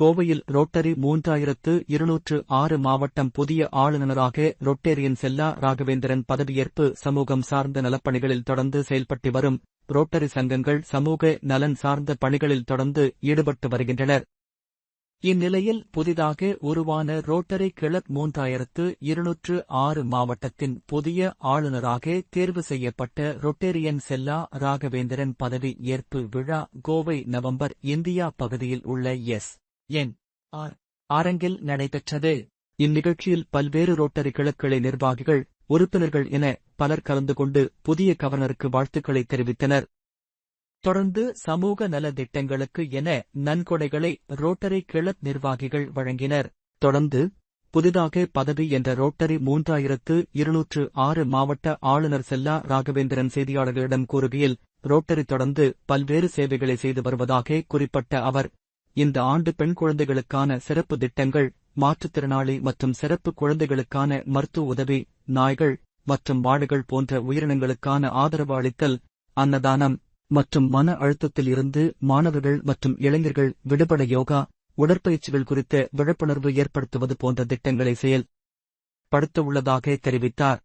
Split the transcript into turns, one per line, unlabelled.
கோவையில் ரோட்டரி மூன்றாயிரத்து இருநூற்று ஆறு மாவட்டம் புதிய ஆளுநராக ரொட்டேரியன் செல்லா ராகவேந்திரன் பதவியேற்பு சமூகம் சார்ந்த நலப்பணிகளில் தொடர்ந்து செயல்பட்டு வரும். ரோட்டரி சங்கங்கள் சமூக நலன் சார்ந்த பணிகளில் தொடர்ந்து ஈடுபட்டு வருகின்றனர். இந்நிலையில் புதிதாக உருவான ரோட்டரி கிளப் மூன்றாயிரத்து இருநூற்று ஆறு மாவட்டத்தின் புதிய ஆளுநராக தேர்வு செய்யப்பட்ட ரொட்டேரியன் செல்லா ராகவேந்திரன் பதவி ஏற்பு விழா கோவை நவம்பர் இந்தியா பகுதியில் உள்ள எஸ். என் ஆர் ஆரங்கில் நடைபெற்றது. இந்நிகழ்ச்சியில் பல்வேறு ரோட்டரி கிழக்கிளை நிர்வாகிகள் உறுப்பினர்கள் என பலர் கலந்து கொண்டு புதிய கவர்னருக்கு வாழ்த்துக்களை தெரிவித்தனர். தொடர்ந்து சமூக நல திட்டங்களுக்கு என நன்கொடைகளை ரோட்டரி கிளப் நிர்வாகிகள் வழங்கினர். தொடர்ந்து புதிதாக பதவி என்ற ரோட்டரி மூன்றாயிரத்து இருநூற்று ஆறு மாவட்ட ஆளுநர் செல்லா ராகவேந்திரன் செய்தியாளர்களிடம் கூறுகையில் ரோட்டரி தொடர்ந்து பல்வேறு சேவைகளை செய்து வருவதாக குறிப்பிட்ட அவர் இந்த ஆண்டு பெண் குழந்தைகளுக்கான சிறப்பு திட்டங்கள் மாற்றுத்திறனாளி மற்றும் சிறப்பு குழந்தைகளுக்கான மருத்துவ உதவி நாய்கள் மற்றும் வாடுகள் போன்ற உயிரினங்களுக்கான ஆதரவு அளித்தல் அன்னதானம் மற்றும் மன அழுத்தத்தில் இருந்து மாணவர்கள் மற்றும் இளைஞர்கள் விடுபட யோகா உடற்பயிற்சிகள் குறித்த விழிப்புணர்வு ஏற்படுத்துவது போன்ற திட்டங்களை செயல்படுத்த உள்ளதாக தெரிவித்தார்.